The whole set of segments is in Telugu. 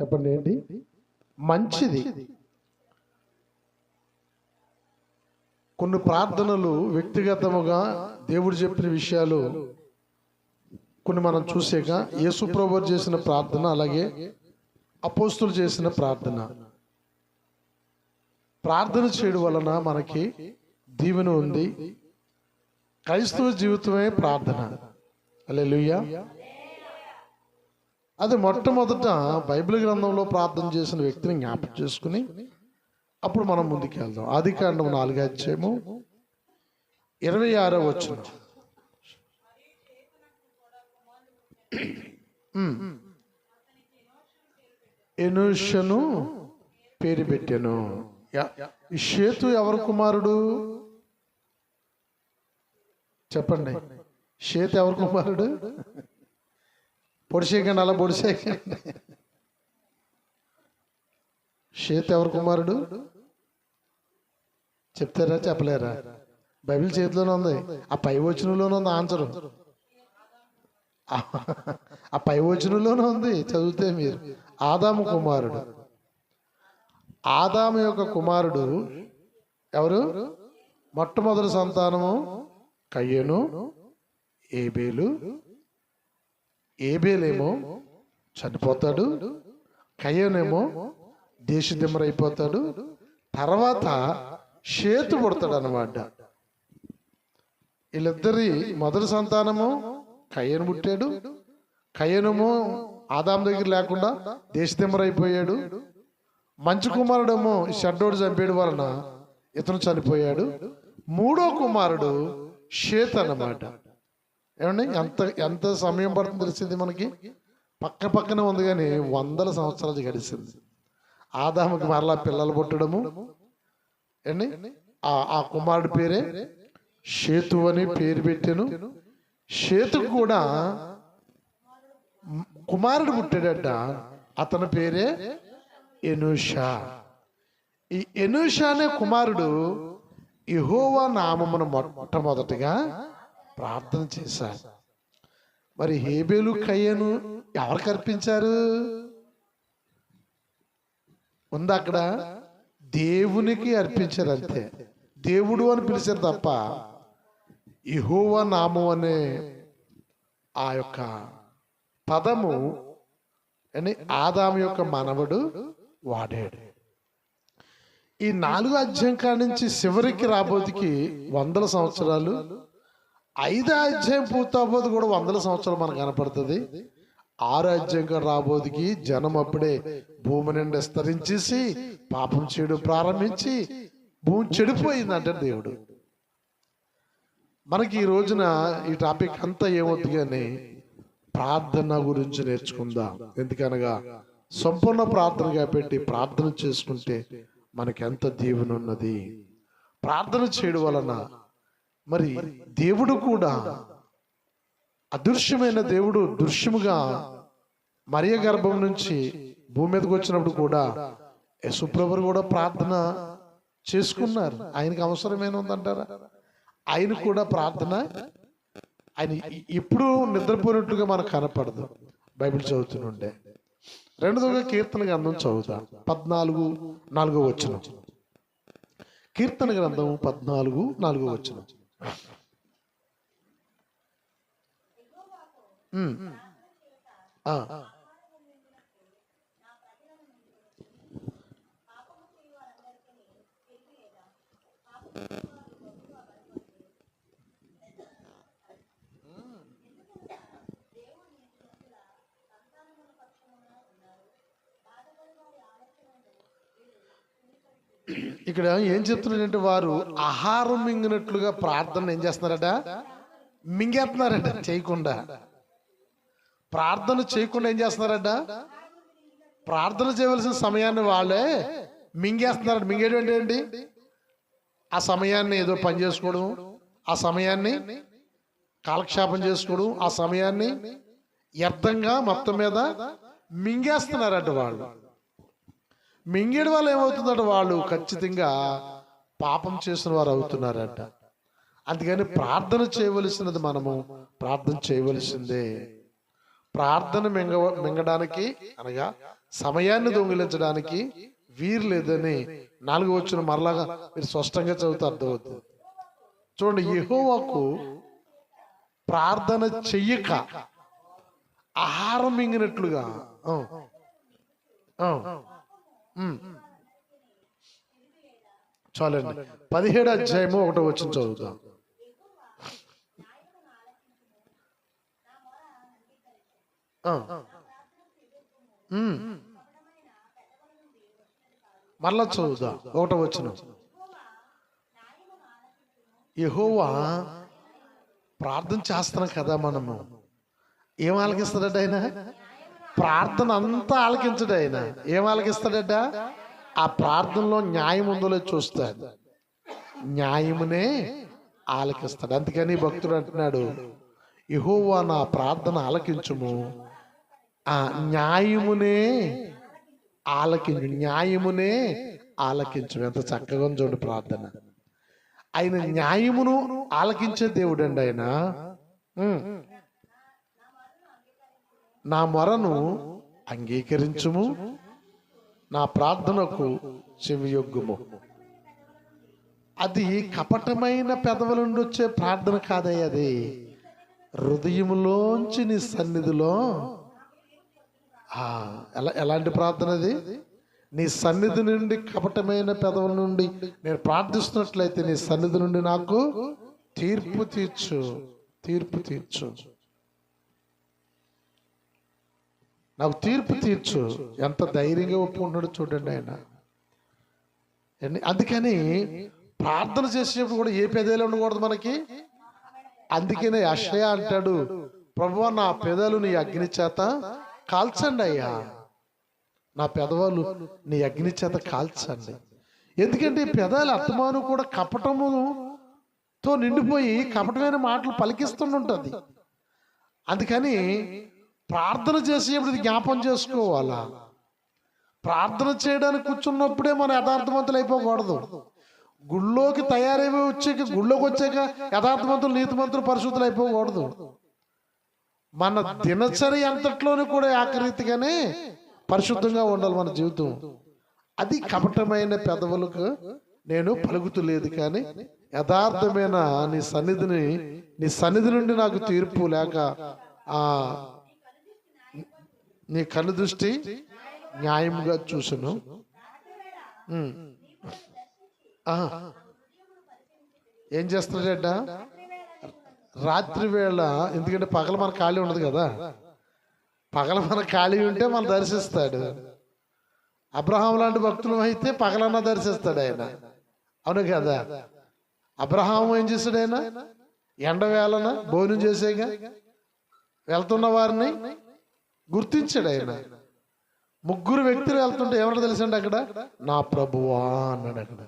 చెప్పండి ఏంటి? మంచిది. కొన్ని ప్రార్థనలు వ్యక్తిగతముగా దేవుడు చెప్పిన విషయాలు కొన్ని మనం చూసాక యేసుప్రభు చేసిన ప్రార్థన అలాగే అపోస్తులు చేసిన ప్రార్థన. ప్రార్థన చేయడం వలన మనకి దీవెన ఉంది. క్రైస్తవ జీవితమే ప్రార్థన. అలెలుయ్యా అది మొట్టమొదట బైబిల్ గ్రంథంలో ప్రార్థన చేసిన వ్యక్తిని జ్ఞాపకం చేసుకుని అప్పుడు మనం ముందుకు వెళ్దాం. ఆది కాండం నాలుగు అధ్యాయము ఇరవై ఆరో వచ్చిన ఎనుషను పేరు పెట్టాను. షేతు ఎవరు కుమారుడు? చెప్పండి. షేతు ఎవరు కుమారుడు? పొడిసేయకండి అలా పొడిసేయకండి షేత్ ఎవరు కుమారుడు? చెప్తారా చెప్పలేరా? బైబిల్ చేతిలోనే ఉంది. ఆ పై వచనంలోనే ఉంది ఆన్సర్. ఆ పై వచనంలోనే ఉంది చదివితే మీరు. ఆదాము కుమారుడు. ఆదాము యొక్క కుమారుడు ఎవరు? మొట్టమొదటి సంతానము కయ్యను ఏబేలు ఏబేలేమో చనిపోతాడు కయ్యనేమో దేశదిమ్మరైపోతాడు తర్వాత షేతు పుడతాడు అనమాట వీళ్ళిద్దరి మొదటి సంతానము కయ్యను పుట్టాడు కయ్యనము ఆదాం దగ్గర లేకుండా దేశదిమ్మరైపోయాడు మంచి కుమారుడేమో షడ్డోడు చంపేయడం వలన ఇతను చనిపోయాడు మూడో కుమారుడు షేత్ అన్నమాట ఏమండి? ఎంత ఎంత సమయం పడుతుంది తెలిసింది మనకి? పక్క పక్కనే ఉంది కానీ వందల సంవత్సరాలు గడిచింది. ఆదాముకి మరలా పిల్లలు పుట్టడము. ఏండి ఆ కుమారుడి పేరే షేతు అని పేరు పెట్టాను. షేతుకు కూడా కుమారుడు పుట్టాడట. అతని పేరే ఎనుషా. ఈ ఎనుషా అనే కుమారుడు యెహోవా నామమును మొట్టమొదటిగా ప్రార్థన చేశారు. మరి హేబేలు కయ్యను ఎవరికి అర్పించారు ఉంది అక్కడ దేవునికి అర్పించారు అంతే. దేవుడు అని పిలిచారు తప్ప ఇహోవా నామం అనే ఆ యొక్క పదము అని ఆదాము యొక్క మనవడు వాడాడు. ఈ నాలుగు అధ్యాయం నుంచి చివరికి రాబోతికి వందల సంవత్సరాలు ఐదో అధ్యాయం పూర్తవబోదు కూడా వందల సంవత్సరాలు మనకు కనపడుతుంది. ఆరో అధ్యాయం రాబోదికి జనం అప్పుడే భూమి నుండి విస్తరించేసి పాపం చేయడం ప్రారంభించి భూమి చెడిపోయింది దేవుడు. మనకి ఈ రోజున ఈ టాపిక్ అంతా ఏమవుతుంది కానీ ప్రార్థన గురించి నేర్చుకుందాం. ఎందుకనగా సంపూర్ణ ప్రార్థనగా పెట్టి ప్రార్థన చేసుకుంటే మనకి ఎంత ఉన్నది? ప్రార్థన చేయడం వలన మరి దేవుడు కూడా అదృశ్యమైన దేవుడు దృశ్యముగా మరియ గర్భం నుంచి భూమి మీదకి వచ్చినప్పుడు కూడా యశుప్రభులు కూడా ప్రార్థన చేసుకున్నారు. ఆయనకి అవసరమైన ఉందంటారా? ఆయన కూడా ప్రార్థన ఆయన ఇప్పుడు నిద్రపోయినట్టుగా మనకు కనపడదు. బైబిల్ చదువుతుండే రెండోగా కీర్తన గ్రంథం చదువుతా పద్నాలుగు నాలుగో వచ్చిన కీర్తన గ్రంథం పద్నాలుగు నాలుగో వచ్చిన 嗯。嗯嗯嗯 ఇక్కడ ఏం చెప్తున్నాడంటే వారు ఆహారం మింగినట్లుగా ప్రార్థన ఏం చేస్తున్నారట? మింగేస్తున్నారట చేయకుండా. ప్రార్థన చేయకుండా ఏం చేస్తున్నారట? ప్రార్థన చేయవలసిన సమయాన్ని వాళ్ళే మింగేస్తున్నారట. మింగేయడం అంటే ఏంటి? ఆ సమయాన్ని ఏదో పని చేసుకోవడం ఆ సమయాన్ని కాలక్షేపం చేసుకోవడం ఆ సమయాన్ని వ్యర్థంగా మొత్తం మీద మింగేస్తున్నారట వాళ్ళు. మింగేడు వల్ల ఏమవుతుందంటే? వాళ్ళు ఖచ్చితంగా పాపం చేసిన వారు అవుతున్నారట. అందుకని ప్రార్థన చేయవలసినది మనము ప్రార్థన చేయవలసిందే. ప్రార్థన మింగ మింగడానికి అనగా సమయాన్ని దొంగిలించడానికి వీరు లేదని నాలుగు వచ్చిన మరలాగా మీరు స్పష్టంగా చదివితే అర్థమవుతుంది. చూడండి యహోవాకు ప్రార్థన చెయ్యక ఆహారం మింగినట్లుగా చాలండి. పదిహేడు అధ్యాయము ఒకటో వచ్చిన చదువుతాం. మరలా చదువుదా. ఒకటో వచ్చిన యహోవా ప్రార్థన చేస్తున్నాం కదా మనము. ఏం ఆలకిస్తాడట ఆయన? ప్రార్థన అంతా ఆలకించడు ఆయన. ఏం ఆలకిస్తాడట? ఆ ప్రార్థనలో న్యాయం ఉందో చూస్తాడు. న్యాయమునే ఆలకిస్తాడు. అందుకని భక్తుడు అంటున్నాడు యహోవా నా ప్రార్థన ఆలకించుము. ఆ న్యాయమునే ఆలకించు న్యాయమునే ఆలకించు. ఎంత చక్కగా చూడు ప్రార్థన. ఆయన న్యాయమును ఆలకించే దేవుడు అండి ఆయన నా మొరను అంగీకరించుము. నా ప్రార్థనకు చెవియొగ్గుము. అది కపటమైన పెదవుల నుండి వచ్చే ప్రార్థన కాదయ్య అది. హృదయములోంచి నీ సన్నిధిలో ఎలా ఎలాంటి ప్రార్థన అది? నీ సన్నిధి నుండి కపటమైన పెదవుల నుండి నేను ప్రార్థిస్తున్నట్లయితే నీ సన్నిధి నుండి నాకు తీర్పు తీర్చు తీర్పు తీర్చు. నాకు తీర్పు తీర్చు. ఎంత ధైర్యంగా ఒప్పుకుంటున్నాడు చూడండి ఆయన. అందుకని ప్రార్థన చేసేటప్పుడు కూడా ఏ పెదాలు ఉండకూడదు మనకి? అందుకనే అక్షయ అంటాడు ప్రభు నా పెదాలు నీ అగ్ని చేత కాల్చండి అయ్యా. నా పెదవాళ్ళు నీ అగ్ని చేత కాల్చండి. ఎందుకంటే పెదాలు అత్తమాను కూడా కపటముతో నిండిపోయి కపటమైన మాటలు పలికిస్తుంటుంది అందుకని ప్రార్థన చేసేప్పుడు ఇది జ్ఞాపం చేసుకోవాలా? ప్రార్థన చేయడానికి కూర్చున్నప్పుడే మనం యథార్థవంతులు అయిపోకూడదు. గుళ్ళోకి తయారైపోయి వచ్చాక గుళ్ళోకి వచ్చాక యథార్థవంతులు నీతిమంతులు పరిశుద్ధులు అయిపోకూడదు. మన దినచర్య అంతట్లోనూ కూడా ఆకరీతిగానే పరిశుద్ధంగా ఉండాలి మన జీవితం. అది కపటమైన పెదవులకు నేను పలుకుతులేదు కానీ యథార్థమైన నీ సన్నిధిని నీ సన్నిధి నుండి నాకు తీర్పు లేక ఆ నీ కళ్ళు దృష్టి న్యాయంగా చూసును. ఏం చేస్తున్నాడట రాత్రి వేళ ఎందుకంటే పగల మన ఖాళీ ఉండదు కదా. పగల మన ఖాళీ ఉంటే మనం దర్శిస్తాడు. అబ్రహాం లాంటి భక్తులు అయితే పగలన్నా దర్శిస్తాడు ఆయన. అవును కదా. అబ్రహాం ఏం చేశాడు ఆయన? ఎండ వేళన భోజనం చేసేగా? వెళ్తున్న వారిని గుర్తించాడు ఆయన. ముగ్గురు వ్యక్తులు వెళ్తుంటే ఎవరు తెలుసండి అక్కడ? నా ప్రభువా అన్నాడు అక్కడ.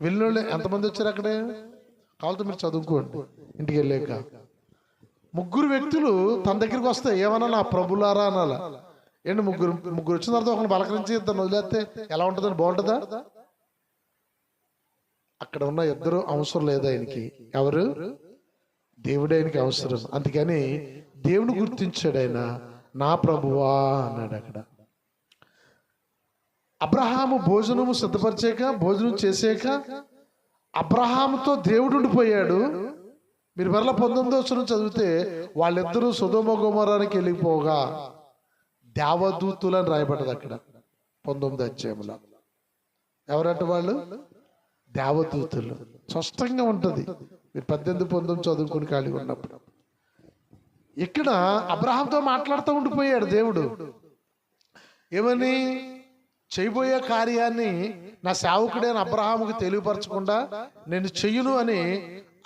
వెళ్ళినోళ్ళు ఎంతమంది వచ్చారు అక్కడే? కావాలతో మీరు చదువుకోండి ఇంటికి వెళ్ళాక. ముగ్గురు వ్యక్తులు తన దగ్గరికి వస్తే ఏమన్నా నా ప్రభులారా అనాలా? ఏంటి ముగ్గురు? ముగ్గురు వచ్చిన తర్వాత ఒకరిని పలకరించి ఇద్దరు వదిలేస్తే ఎలా ఉంటుందని బాగుంటుందా? అక్కడ ఉన్న ఇద్దరు అవసరం లేదు ఆయనకి? ఎవరు? దేవుడే ఆయనకి అవసరం. అందుకని దేవుని గుర్తించాడు. ఆయన నా ప్రభువా అన్నాడు అక్కడ. అబ్రహాము భోజనము సిద్ధపరిచాక భోజనం చేసాక అబ్రహాముతో దేవుడు ఉండిపోయాడు. మీరు మరలా పంతొమ్మిదో వచ్చిన చదివితే వాళ్ళిద్దరూ సుధోమ గుమరానికి వెళ్ళిపోగా దేవదూతులని రాయబడ్డది అక్కడ పంతొమ్మిది అధ్యాయంలో. ఎవరంటే వాళ్ళు? దేవదూతులు. స్పష్టంగా ఉంటుంది. మీరు పద్దెనిమిది పంతొమ్మిది చదువుకుని ఖాళీగా ఉన్నప్పుడు. ఇక్కడ అబ్రహాంతో మాట్లాడుతూ ఉండిపోయాడు దేవుడు. ఏమని? చేయబోయే కార్యాన్ని నా సేవకుడైన అబ్రహాముకి తెలియపరచకుండా నేను చెయ్యను అని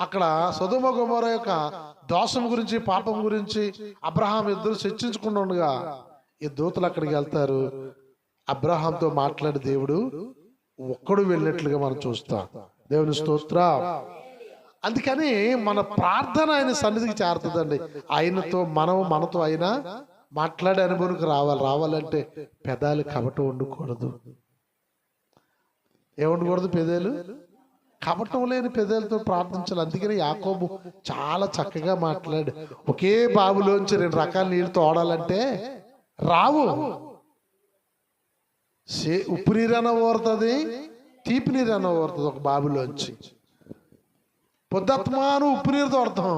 అక్కడ సొదుమ గుమర యొక్క దోషం గురించి పాపం గురించి అబ్రహాం ఇద్దరు చర్చించుకుండా ఉండగా ఈ దూతలు అక్కడికి వెళ్తారు. అబ్రహాంతో మాట్లాడే దేవుడు ఒక్కడు వెళ్ళినట్లుగా మనం చూస్తాం. దేవుని స్తోత్ర. అందుకని మన ప్రార్థన ఆయన సన్నిధికి చేరుతుందండి. ఆయనతో మనం మనతో అయినా మాట్లాడే అనుభవానికి రావాలి. రావాలంటే పెదాలు కపటం ఉండకూడదు ఏముండకూడదు పెదాలు? కపటం లేని పెదాలతో ప్రార్థించాలి. అందుకని యాకోబు చాలా చక్కగా మాట్లాడు ఒకే బాబులోంచి రెండు రకాల నీళ్ళు తోడాలంటే రావు. సే ఉప్పు నీరు అన్న ఊరుతుంది తీపి నీరు అన్న ఊరుతుంది ఒక బావిలోంచి. పొద్దుత్మాను ఉప్పు నీరు తోడతాం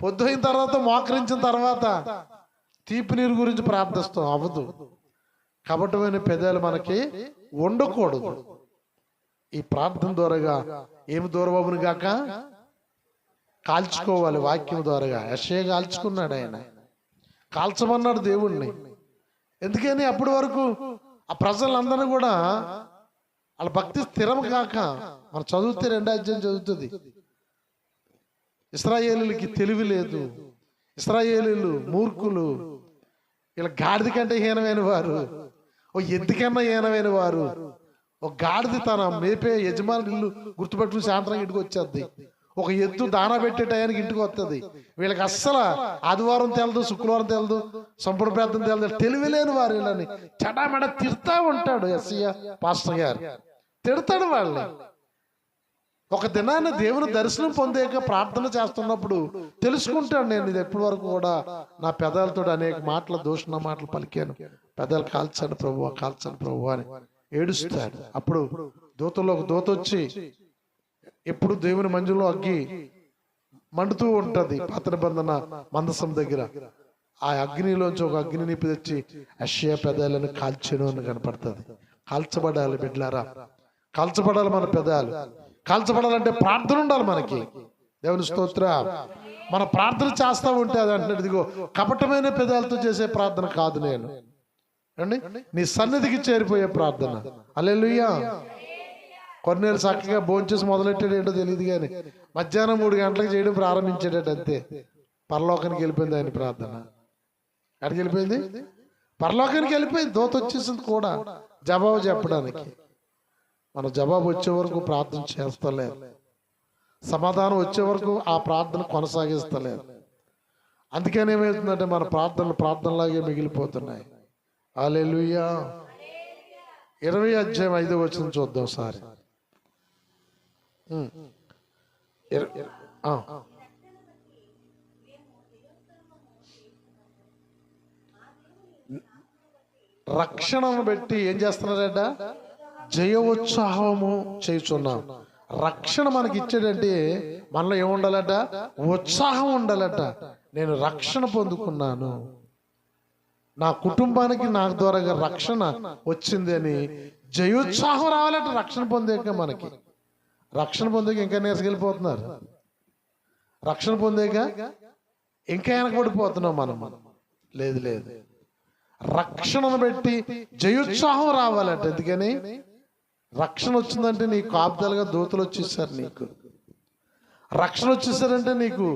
పొద్దు అయిన తర్వాత మోకరించిన తర్వాత తీపి నీరు గురించి ప్రార్థిస్తాం. అవ్వదు. కపటమైన పెదాలు మనకి ఉండకూడదు ఈ ప్రార్థన ద్వారాగా ఏమి దూరబాబుని గాక కాల్చుకోవాలి వాక్యం ద్వారాగా. యశయ కాల్చుకున్నాడు ఆయన. కాల్చమన్నాడు దేవుణ్ణి. ఎందుకని? అప్పటి వరకు ఆ ప్రజలందరూ కూడా వాళ్ళ భక్తి స్థిరం కాక మనం చదివితే రెండో అధ్యాయం చదువుతుంది. ఇస్రాయేలీలకి తెలివి లేదు. ఇస్రాయేలీలు మూర్ఖులు. వీళ్ళ గాడిద కంటే హీనమైన వారు. ఓ ఎద్దుకన్నా హీనమైన వారు. ఒక గాడిద తన మేపే యజమాని ఇల్లు గుర్తుపెట్టుకుని సాయంత్రం ఇంటికి వచ్చేది ఒక ఎద్దు దానా పెట్టే టయానికి ఇంటికి వస్తుంది వీళ్ళకి అస్సలు ఆదివారం తెలదు శుక్రవారం తెలదు సంపూర్ణ ప్రార్థన తెలదు. తెలివి లేని వారు వీళ్ళని. చటామడ తిడతా ఉంటాడు ఎస్సయ్య పాస్టర్ గారు. తిడతాడు వాళ్ళని. ఒక దినాన దేవుని దర్శనం పొందాక ప్రార్థన చేస్తున్నప్పుడు తెలుసుకుంటాను నేను. ఇది ఎప్పటి వరకు కూడా నా పెదాలతో అనేక మాటలు దూషణ మాటలు పలికాను. పెదాలు కాల్చాను ప్రభు కాల్చాను ప్రభు అని ఏడుస్తాడు. అప్పుడు దూతలో ఒక దూత వచ్చి ఎప్పుడు దేవుని మంజులో అగ్గి మండుతూ ఉంటుంది పాత నిబంధన మందసం దగ్గర. ఆ అగ్నిలోంచి ఒక అగ్ని నిప్పి తెచ్చి అషియా పెదాలను కాల్చను అని కనపడుతుంది. కాల్చబడాలి బిడ్లారా. కాల్చబడాలి మన పెదాలు. కాల్చబడాలంటే ప్రార్థన ఉండాలి మనకి. దేవుని స్తోత్ర. మన ప్రార్థన చేస్తా ఉంటే అది అంటున్నాడు ఇదిగో కపటమైన పెదాలతో చేసే ప్రార్థన కాదు నేను. అండి నీ సన్నిధికి చేరిపోయే ప్రార్థన. అల్లెలుయ్యా కొన్నేళ్ళు చక్కగా భోంచేసి మొదలెట్టాడు ఏంటో తెలియదు కానీ మధ్యాహ్నం మూడు గంటలకు చేయడం ప్రారంభించాడట అంతే. పరలోకానికి వెళ్ళిపోయింది ఆయన ప్రార్థన. ఎక్కడికి వెళ్ళిపోయింది? పరలోకానికి వెళ్ళిపోయింది. దోత వచ్చేసింది కూడా. జవాబు చెప్పడానికి. మన జవాబు వచ్చే వరకు ప్రార్థన చేస్తలేదు. సమాధానం వచ్చే వరకు ఆ ప్రార్థన కొనసాగిస్తలేదు. అందుకని ఏమవుతుందంటే మన ప్రార్థనలు ప్రార్థనలాగే మిగిలిపోతున్నాయి. అలెలుయ్యా ఇరవై అధ్యాయం ఐదు వచ్చిన చూద్దాం సారి. రక్షణను బట్టి ఏం చేస్తున్నారట? జయ ఉత్సాహము చేయుచున్నాం. రక్షణ మనకి ఇచ్చాడంటే మనలో ఏముండాలట? ఉత్సాహం ఉండాలట. నేను రక్షణ పొందుకున్నాను. నా కుటుంబానికి నాకు ద్వారా రక్షణ వచ్చింది అని జయోత్సాహం రావాలట రక్షణ పొందాక మనకి. రక్షణ పొందాక ఇంకా నీరసకెళ్ళిపోతున్నారు రక్షణ పొందాక ఇంకా వెనకబడిపోతున్నాం మనం మనం. లేదు లేదు. రక్షణను బట్టి జయోత్సాహం రావాలట. ఎందుకని? రక్షణ వచ్చిందంటే నీకు కాపుదలుగా దూతలు వచ్చేసారు నీకు. రక్షణ వచ్చేసారంటే నీకు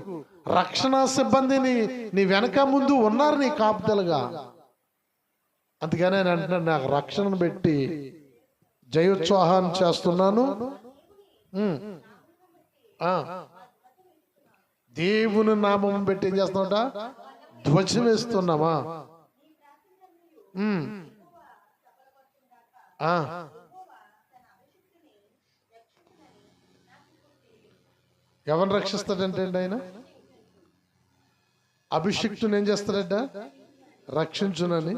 రక్షణ సిబ్బందిని నీ వెనక ముందు ఉన్నారు నీ కాపుదలుగా. అందుకనే నేను అంటున్నాను నాకు రక్షణను పెట్టి జయోత్సాహాన్ని చేస్తున్నాను. దేవుని నామం పెట్టి ఏం చేస్తున్నాట ధ్వజం వేస్తున్నామా ఉమ్. ఆ. ఎవరిని రక్షిస్తాడంటే అండి ఆయన? అభిషిక్తుని ఏం చేస్తాడట? రక్షించునని.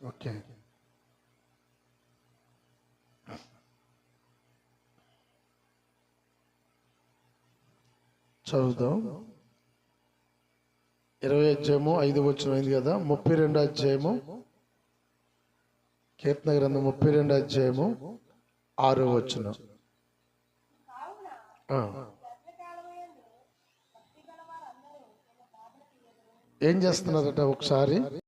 ఓకే. చదువుదాం. ఇరవై అధ్యాయము ఐదు వచ్చిన కదా? ముప్పై రెండు అధ్యాయము. కీర్తన గ్రంథం ముప్పై రెండు అధ్యాయము ఆరో వచ్చిన ఏం చేస్తున్నారట ఒకసారి?